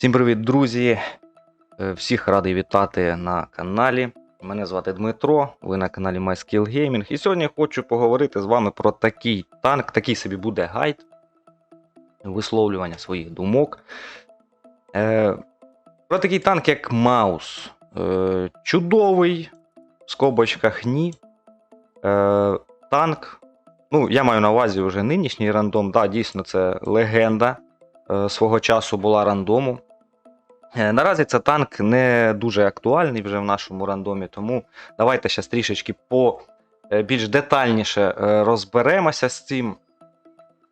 Всім привіт, друзі! Е, Всіх радий вітати на каналі. Мене звати Дмитро, ви на каналі MySkill Gaming. І сьогодні хочу поговорити з вами про такий танк, такий собі буде гайд висловлювання своїх думок. Е, Про такий танк, як Маус. Е, Чудовий, в скобочках ні. Танк. Ну, я маю на увазі вже нинішній рандом. Да, дійсно, це легенда свого часу була рандому. Е, Наразі це танк не дуже актуальний вже в нашому рандомі, тому давайте ще трішечки по е, більш детальніше е, розберемося з цим.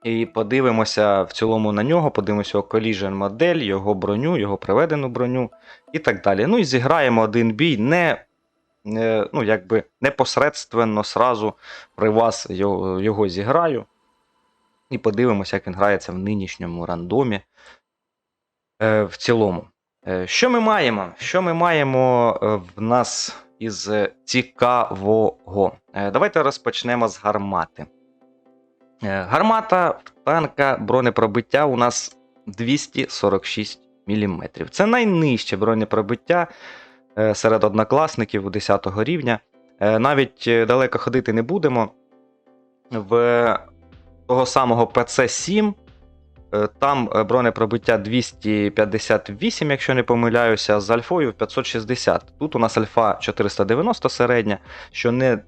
І подивимося в цілому на нього, подивимося його collision модель, його броню, його приведену броню і так далі. Ну і зіграємо один бій не, ну, якби непосередственно сразу при вас його, його зіграю. І подивимося, як він грається в нинішньому рандомі. В цілому. Е, Що ми маємо? Що ми маємо е, в нас із цікавого? Е, Давайте розпочнемо з гармати. Гармата танка бронепробиття у нас 246 мм. Це найнижче бронепробиття серед однокласників 10 рівня. Навіть далеко ходити не будемо. В того самого PC7 Е, Е, там е, бронепробиття 258, якщо не помиляюся, з альфою 560. Тут у нас альфа 490 середня, що не,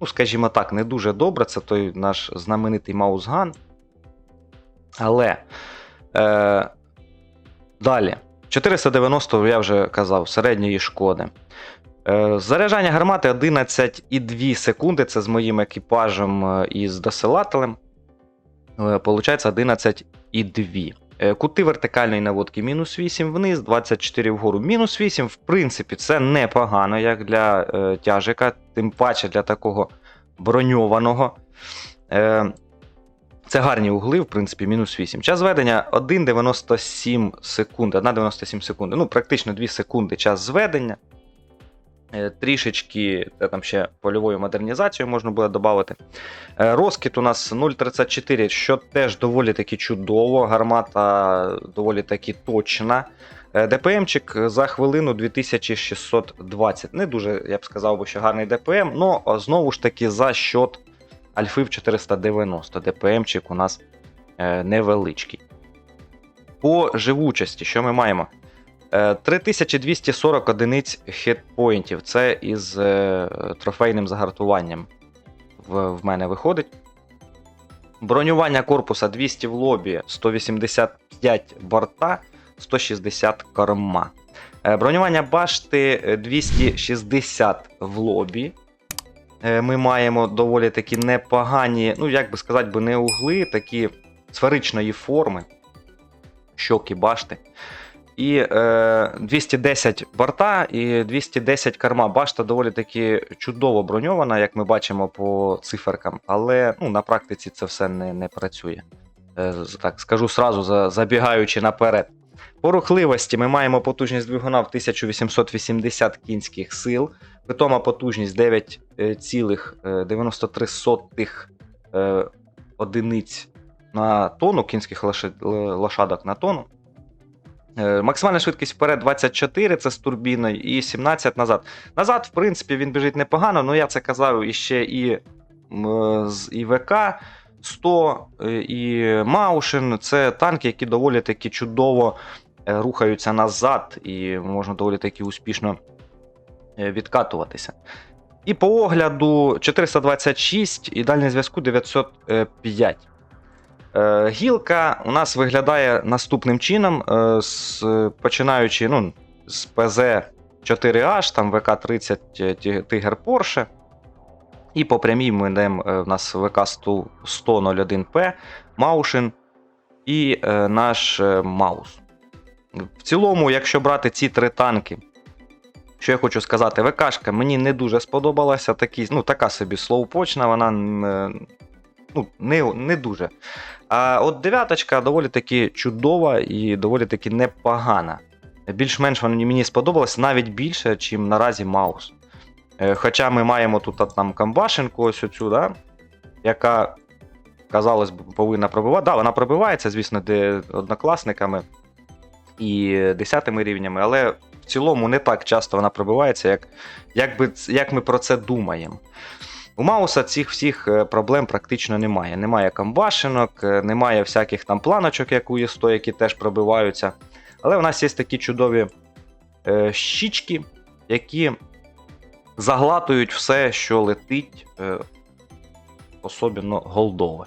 ну скажімо так, не дуже добре. Це той наш знаменитий Маусган. Але е, далі. 490 я вже казав, середньої шкоди. Е, заряджання гармати 11,2 секунди. Це з моїм екіпажем і з досилателем. Получається 11 і 2. Е, кути вертикальної наводки мінус 8 вниз, 24 вгору. Мінус 8, в принципі, це непогано, як для е, тяжика, тим паче для такого броньованого. Е, це гарні угли, в принципі, мінус 8. Час зведення 1,97 секунд. 1,97 секунди. Ну, практично 2 секунди час зведення. Е, Трішечки е, там ще польовою модернізацією можна буде додати. Е, Розкіт у нас 0,34, що теж доволі таки чудово. Гармата доволі таки точна. ДПМчик за хвилину 2620. Не дуже, я б сказав, що гарний ДПМ, але знову ж таки за счет Альфи в 490. ДПМчик у нас невеличкий. По живучості, що ми маємо? Е, 3240 одиниць хітпоінтів. Це із е, трофейним загартуванням в, в мене виходить. Бронювання корпуса 200 в лобі, 185 борта, 160 корма. Е, Бронювання башти е, 260 в лобі. Е, Ми маємо доволі такі непогані, ну як би сказати, не угли, такі сферичної форми. Щоки башти. І е, 210 борта і 210 корма. Башта доволі таки чудово броньована, як ми бачимо по циферкам, але ну, на практиці це все не, не працює. Е, так, скажу сразу, за- забігаючи наперед. По рухливості ми маємо потужність двигуна в 1880 кінських сил, питома потужність е, 9,93 е, одиниць на тонну кінських лошадок на тонну. Е, Максимальна швидкість вперед 24, це з турбіною, і 17 назад. Назад, в принципі, він біжить непогано, але я це казав іще і м, з ІВК 100 е, і Маушен. Це танки, які доволі таки чудово е, рухаються назад, і можна доволі таки успішно е, відкатуватися. І по огляду 426 і дальній зв'язку 905. Е, Гілка у нас виглядає наступним чином, е, з, починаючи ну, з ПЗ 4H, там ВК-30 Тигр Porsche. І по прямій ми йдемо е, в нас ВК 101 п Маушин і наш Маус. В цілому, якщо брати ці три танки, що я хочу сказати, ВКшка мені не дуже сподобалася. Такі, ну, така собі слоупочна, вона ну, не, не дуже. А от дев'яточка доволі таки чудова і доволі таки непогана. Більш-менш вона мені сподобалась навіть більше, ніж наразі Маус. Е, Хоча ми маємо тут там камбашенку, ось оцю, да? яка, казалось повинна пробивати. Да, вона пробивається, звісно, де однокласниками. і 10 рівнями, але в цілому не так часто вона пробивається, як, як, би, як ми про це думаємо. У Мауса цих всіх е, проблем практично немає. Немає камбашинок, е, немає всяких там планочок, як у ЄСТО, які теж пробиваються. Але у нас є такі чудові е, щічки, які заглатують все, що летить, особливо голдове.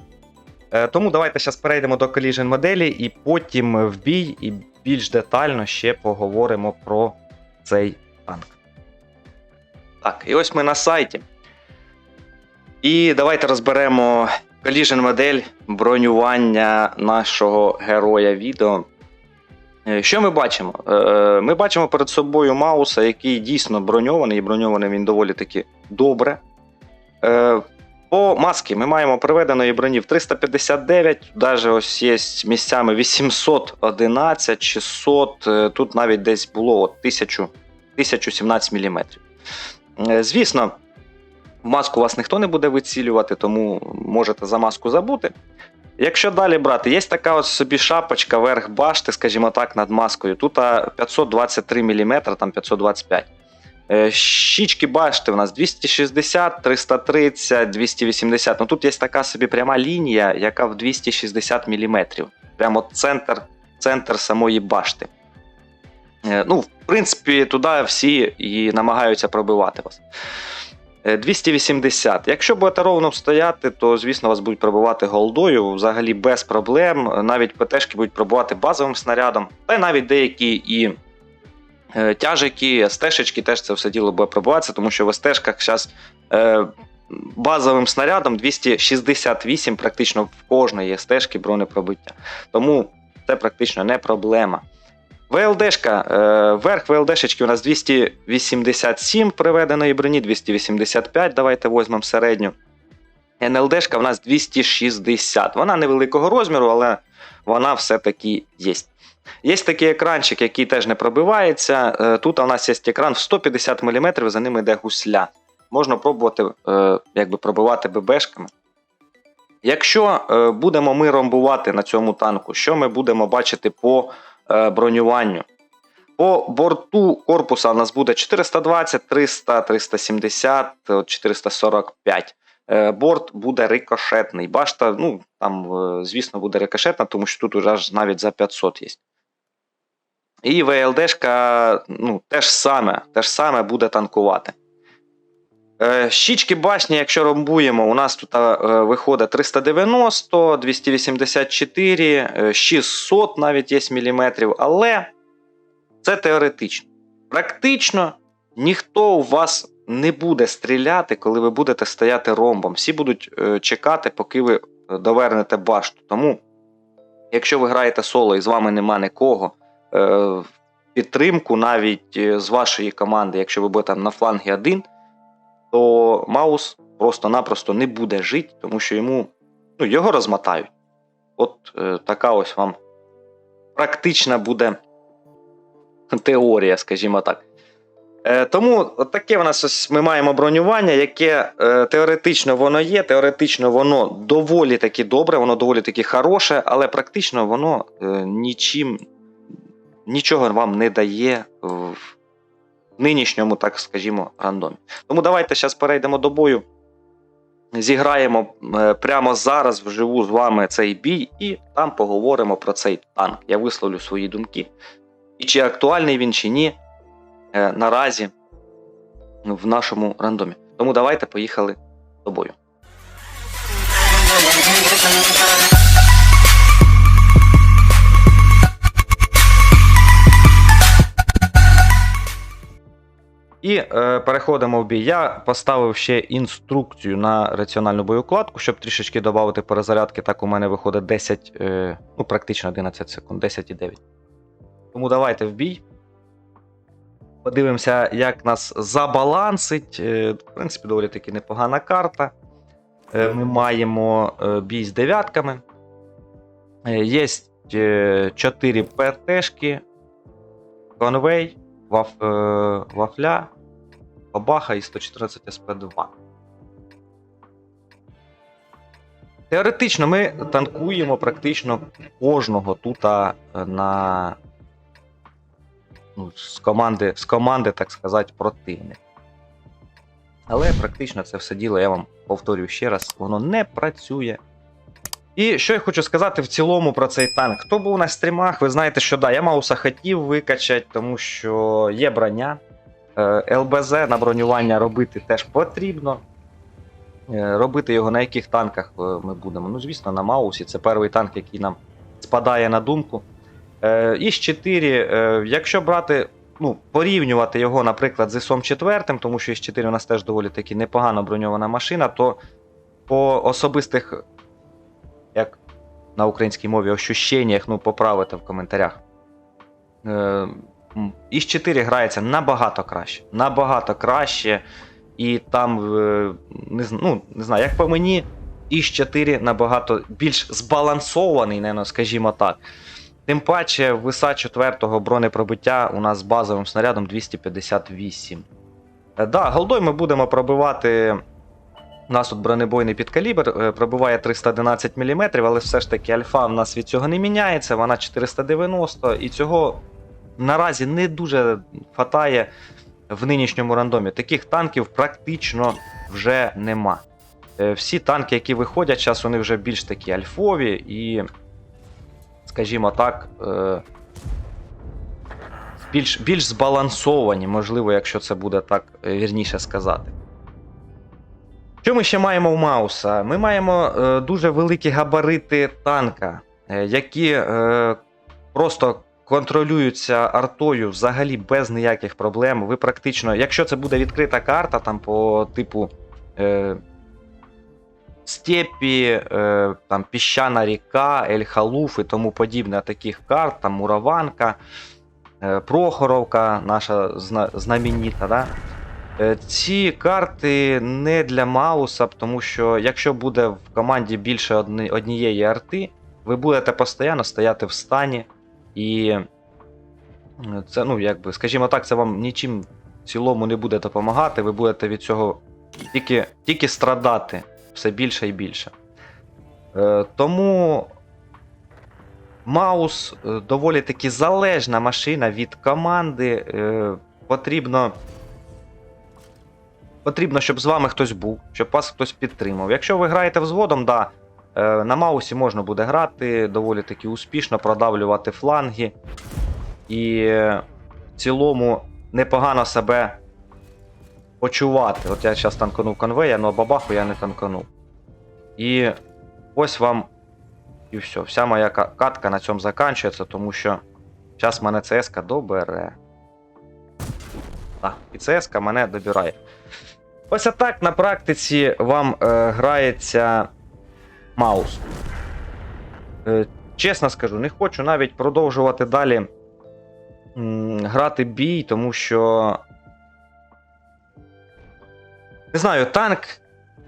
Тому давайте зараз перейдемо до Collision моделі і потім в бій і більш детально ще поговоримо про цей танк. Так, і ось ми на сайті. І давайте розберемо Collision модель бронювання нашого героя відео. Е, Що ми бачимо? Е, Ми бачимо перед собою Мауса, який дійсно броньований, і броньований він доволі таки добре. Е, По маски ми маємо приведеної броні в 359, навіть ось є місцями 811, 600, е, тут навіть десь було от 1000, 1017 мм. Звісно, маску вас ніхто не буде вицілювати, тому можете за маску забути. Якщо далі брати, є така ось собі шапочка верх башти, скажімо так, над маскою. Тут 523 мм, там 525. Е, Щічки башти у нас 260, 330, 280. Ну тут є така собі пряма лінія, яка в 260 мм. Прямо центр, центр самої башти. Е, Ну, в принципі, туди всі і намагаються пробивати вас. Е, 280. Якщо будете ровно стояти, то звісно вас будуть пробивати голдою, взагалі без проблем. Навіть ПТшки будуть пробивати базовим снарядом, та й навіть деякі і е, тяжики, стежечки теж це все діло буде пробиватися, тому що в стежках зараз е, базовим снарядом 268 практично в кожної стежки бронепробиття. Тому це практично не проблема. ВЛДшка, е, верх ВЛДшечки у нас 287 приведеної броні, 285, давайте візьмемо середню. НЛДшка у нас 260. Вона невеликого розміру, але вона все-таки є. Є такий екранчик, який теж не пробивається. Е, Тут у нас є екран в 150 мм, за ним йде гусля. Можна пробувати е, якби пробивати ББшками. Якщо будемо ми ромбувати на цьому танку, що ми будемо бачити по бронюванню? По борту корпуса у нас буде 420, 300, 370, 445. Е, Борт буде рикошетний. Башта, ну там, е, звісно, буде рикошетна, тому що тут уже навіть за 500 є. І ВЛДшка ну, теж саме, теж саме буде танкувати. Е, Щічки башні, якщо ромбуємо, у нас тут е, виходить 390, 284, е, 600 навіть є міліметрів, але це теоретично. Практично ніхто у вас не буде стріляти, коли ви будете стояти ромбом. Всі будуть е, чекати, поки ви довернете башту. Тому, якщо ви граєте соло і з вами нема нікого, підтримку навіть з вашої команди, якщо ви будете на флангі один, то Маус просто-напросто не буде жити, тому що йому ну, його розмотають. От е, така ось вам практична буде теорія, скажімо так. Е, тому от таке в нас ось ми маємо бронювання, яке е, теоретично воно є, теоретично воно доволі таки добре, воно доволі таки хороше, але практично воно е, нічим нічого вам не дає в нинішньому, так скажімо, рандомі. Тому давайте зараз перейдемо до бою. Зіграємо е, прямо зараз вживу з вами цей бій, і там поговоримо про цей танк. Я висловлю свої думки. І чи актуальний він, чи ні, е, наразі в нашому рандомі. Тому давайте поїхали до бою. І е, переходимо в бій. Я поставив ще інструкцію на раціональну боєукладку, щоб трішечки додати перезарядки. Так у мене виходить 10, е, ну практично 11 секунд, 10,9. Тому давайте в бій. Подивимося, як нас забалансить. Е, в принципі, доволі таки непогана карта. Е, ми маємо е, бій з дев'ятками. Е, є 4 ПТшки, конвей, ваф, е, вафля, бабаха і 114 СП2. Теоретично ми танкуємо практично кожного тут на ну, з, команди, з команди, так сказати, противник. Але практично це все діло, я вам повторюю ще раз, воно не працює. І що я хочу сказати в цілому про цей танк. Хто був на стрімах, ви знаєте, що да, я Мауса хотів викачати, тому що є броня. Е, ЛБЗ на бронювання робити теж потрібно. Е, Робити його на яких танках е, ми будемо? Ну, звісно, на Маусі. Це перший танк, який нам спадає на думку. Іс 4, е, якщо брати, ну, порівнювати його, наприклад, з ІСом 4, тому що Іс 4 у нас теж доволі таки непогано броньована машина, то по особистих, як на українській мові, ощущеннях, ну, поправити в коментарях. Іс 4 грається набагато краще. Набагато краще. І там, е, не, ну, не знаю, як по мені, Іс 4 набагато більш збалансований, наверно, скажімо так. Тим паче, виса 4-го бронепробиття у нас з базовим снарядом 258. Е, Да, голдой ми будемо пробивати. У нас тут бронебойний підкалібр, е, пробиває 311 мм, але все ж таки альфа в нас від цього не міняється, вона 490, і цього наразі не дуже хватає в нинішньому рандомі. Таких танків практично вже нема. Е, Всі танки, які виходять, зараз вони вже більш такі альфові і, скажімо так, е, більш, більш збалансовані, можливо, якщо це буде так е, вірніше сказати. Що ми ще маємо у Мауса? Ми маємо дуже великі габарити танка, які просто контролюються артою взагалі без ніяких проблем. Ви практично, якщо це буде відкрита карта, там по типу е, степі, е, там піщана ріка, Ель-Халуф і тому подібне таких карт, там Мураванка, е, Прохоровка, наша зна, знаменита. Да? Е, Ці карти не для Мауса, тому що якщо буде в команді більше однієї арти, ви будете постійно стояти в стані, і е, це, ну, якби, скажімо так, це вам нічим цілому не буде допомагати, ви будете від цього тільки, тільки страдати все більше і більше. Е, тому Маус е, доволі таки залежна машина від команди. Е, потрібно потрібно, щоб з вами хтось був, щоб вас хтось підтримав. Якщо ви граєте взводом, да, на Маусі можна буде грати доволі таки успішно, продавлювати фланги. І е, в цілому непогано себе почувати. От я зараз танканув конвея, але бабаху я не танканув. І ось вам і все. Вся моя катка на цьому закінчується, тому що зараз мене ЦСК добере. Так, і ЦСК мене добирає. Ось так на практиці вам е, грається маус. Е, чесно скажу, не хочу навіть продовжувати далі грати бій, тому що. Не знаю, танк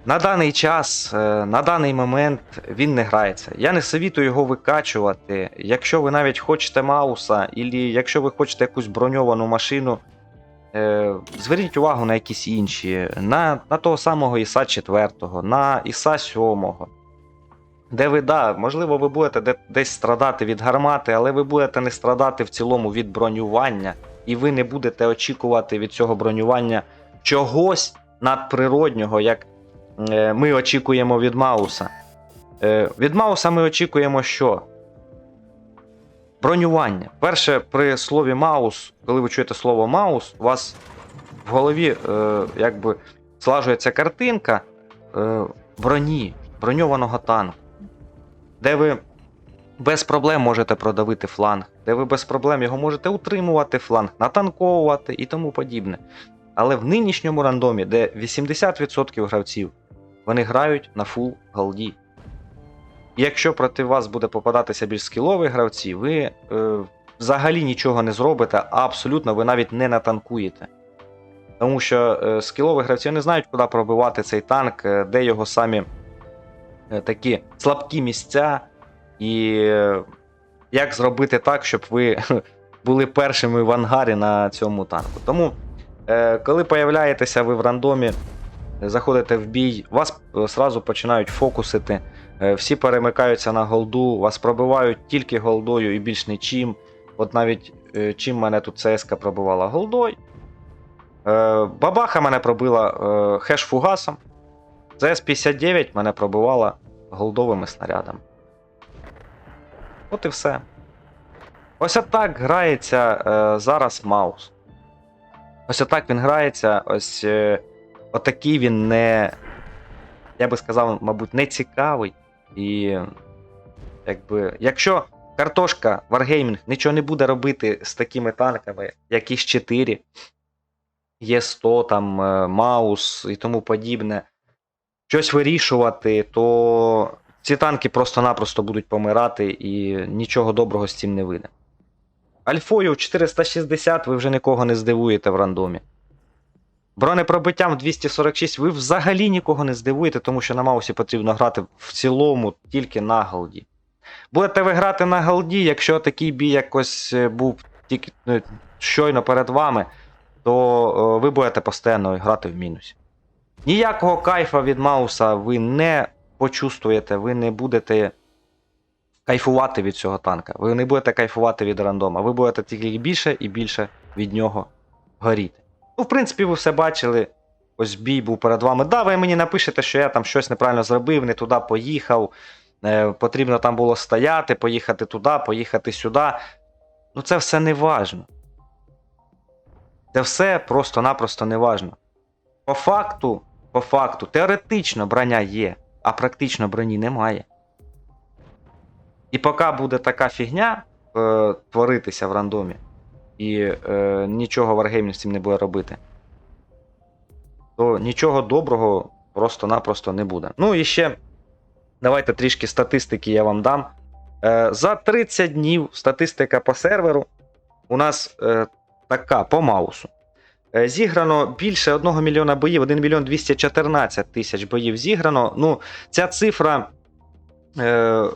на даний час, е, на даний момент він не грається. Я не совітую його викачувати. Якщо ви навіть хочете Мауса, або якщо ви хочете якусь броньовану машину, е, зверніть увагу на якісь інші, на, на того самого Іса 4, на Іса 7. Де ви, да, можливо, ви будете десь страдати від гармати, але ви будете не страдати в цілому від бронювання, і ви не будете очікувати від цього бронювання чогось надприроднього, як е, ми очікуємо від Мауса. Е, від Мауса ми очікуємо що? Бронювання. Перше, при слові Маус, коли ви чуєте слово Маус, у вас в голові е, якби слажується картинка е, броні, броньованого танку, де ви без проблем можете продавити фланг, де ви без проблем його можете утримувати фланг, натанковувати і тому подібне. Але в нинішньому рандомі, де 80% гравців вони грають на фул голді. Якщо проти вас буде попадатися більш скілові гравці, ви е, взагалі нічого не зробите, а абсолютно ви навіть не натанкуєте. Тому що е, скілові гравці не знають, куди пробивати цей танк, е, де його самі такі слабкі місця, і е, як зробити так, щоб ви були першими в ангарі на цьому танку. Тому, е, коли появляєтеся ви в рандомі, заходите в бій, вас е, сразу починають фокусити. Е, Всі перемикаються на голду, вас пробивають тільки голдою і більш нічим. От навіть е, чим мене тут ЦСК пробивала голдой. Е, Бабаха мене пробила е, хеш-фугасом. ЗС-59 мене пробивала голдовими снарядами. От і все. Ось отак грається е, зараз Маус. Ось отак він грається. Ось е, отакий він не. Я би сказав, мабуть, не цікавий. І. Якби, якщо картошка Wargaming нічого не буде робити з такими танками, як із 4, є 100 там, е, Маус і тому подібне, щось вирішувати, то ці танки просто-напросто будуть помирати і нічого доброго з цим не вийде. Альфою в 460 ви вже нікого не здивуєте в рандомі. Бронепробиттям 246 ви взагалі нікого не здивуєте, тому що на Маусі потрібно грати в цілому тільки на голді. Будете ви грати на голді, якщо такий бій якось е, був тільки ну, щойно перед вами, то е, ви будете постійно грати в мінусі. Ніякого кайфа від Мауса ви не почувствуєте, ви не будете кайфувати від цього танка. Ви не будете кайфувати від рандома. Ви будете тільки більше і більше від нього горіти. Ну, в принципі, ви все бачили. Ось бій був перед вами. Да, ви мені напишете, що я там щось неправильно зробив, не туди поїхав. Е, потрібно там було стояти, поїхати туди, поїхати сюди. Ну, це все не важно. Це все просто-напросто не важно. По факту, по факту, теоретично броня є, а практично броні немає. І поки буде така фігня е, творитися в рандомі, і е, нічого Wargaming з цим не буде робити, то нічого доброго просто-напросто не буде. Ну і ще давайте трішки статистики я вам дам. Е, за 30 днів статистика по серверу у нас е, така по маусу. Е, Зіграно більше 1 мільйона боїв, 1 мільйон 214 тисяч боїв зіграно. Ну, ця цифра. Е, е,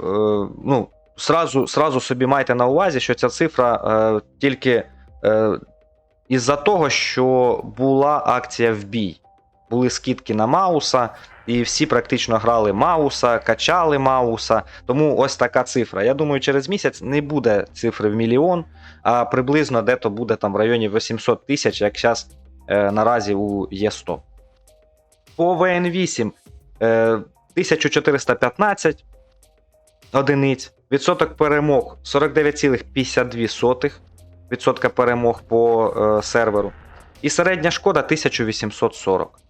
ну, сразу, сразу собі майте на увазі, що ця цифра е, тільки е, із-за того, що була акція в бій. Були скидки на Мауса, і всі практично грали Мауса, качали Мауса. Тому ось така цифра. Я думаю, через місяць не буде цифри в мільйон, а приблизно дето буде там в районі 800 тисяч, як зараз е, наразі у Є100. По ВН8 е, 1415 одиниць. Відсоток перемог 49,52% відсотка перемог по е, серверу. І середня шкода 1840.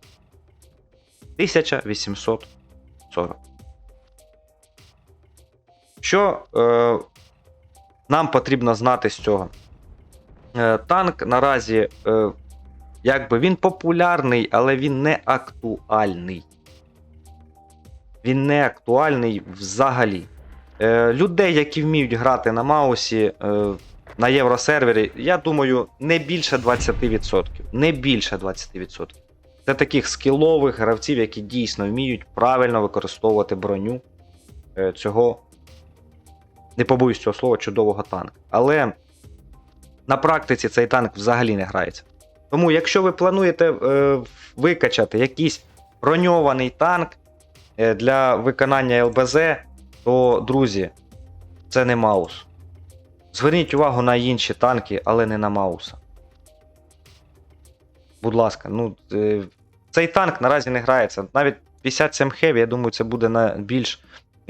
1840. Що е, нам потрібно знати з цього? Е, танк наразі, е, якби він популярний, але він не актуальний. Він не актуальний взагалі. Е, людей, які вміють грати на Маусі е, на євросервері, я думаю, не більше 20%. Не більше 20%. Це таких скілових гравців, які дійсно вміють правильно використовувати броню е, цього, не побоюсь цього слова, чудового танка. Але на практиці цей танк взагалі не грається. Тому, якщо ви плануєте е, викачати якийсь броньований танк е, для виконання ЛБЗ, то, друзі, це не Маус. Зверніть увагу на інші танки, але не на Мауса. Будь ласка, ну е, цей танк наразі не грається. Навіть 57 Heavy, я думаю, це буде на більш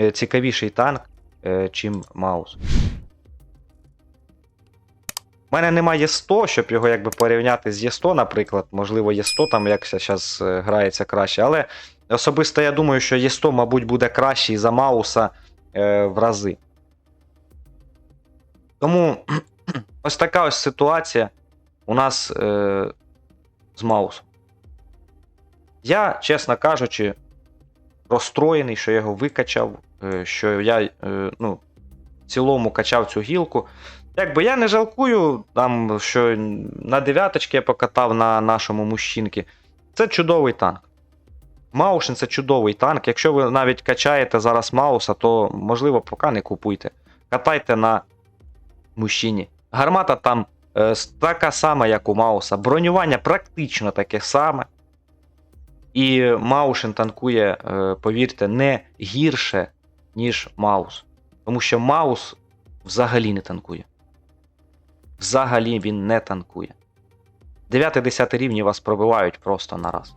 е, цікавіший танк, е, чим Маус. У мене немає 100, щоб його якби порівняти з Є100, наприклад. Можливо, Є100 там якось зараз грається краще. Але особисто я думаю, що Є100, мабуть, буде кращий за Мауса е, в рази. Тому ось така ось ситуація у нас з Маусом. Я, чесно кажучи, розстроєний, що я його викачав, е, що я е, ну, в цілому качав цю гілку. Якби я не жалкую, там, що на дев'яточки я покатав на нашому мужчинки. Це чудовий танк. Маушин це чудовий танк. Якщо ви навіть качаєте зараз Мауса, то можливо поки не купуйте. Катайте на мужчині. Гармата там така сама, як у Мауса. Бронювання практично таке саме. І Маушин танкує, е, повірте, не гірше, ніж Маус. Тому що Маус взагалі не танкує. взагалі він не танкує. 9-10 рівні вас пробивають просто на раз.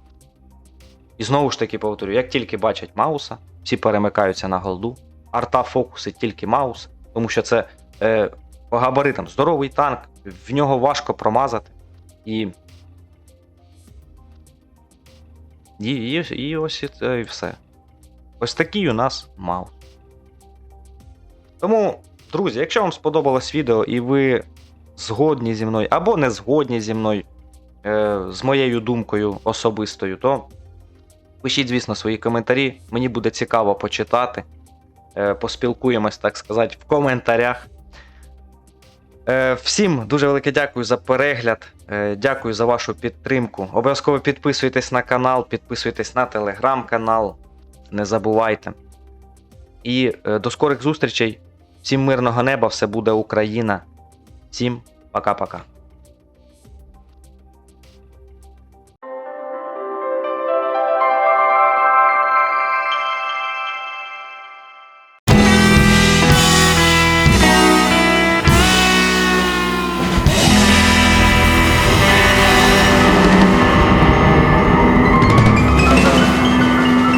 І знову ж таки повторю, як тільки бачать Мауса, всі перемикаються на голду. Арта фокуси тільки Маус, тому що це е, по габаритам здоровий танк, в нього важко промазати. І. І, і, і ось це, і все. Ось такий у нас Маус. Тому, друзі, якщо вам сподобалось відео і ви згодні зі мною або не згодні зі мною, е, з моєю думкою особистою, то пишіть, звісно, свої коментарі. Мені буде цікаво почитати. Е, поспілкуємось, так сказати, в коментарях. Е, Всім дуже велике дякую за перегляд. Е, Дякую за вашу підтримку. Обов'язково підписуйтесь на канал, підписуйтесь на телеграм-канал. Не забувайте. І е, до скорих зустрічей. Всім мирного неба, все буде Україна. Всім пока-пока.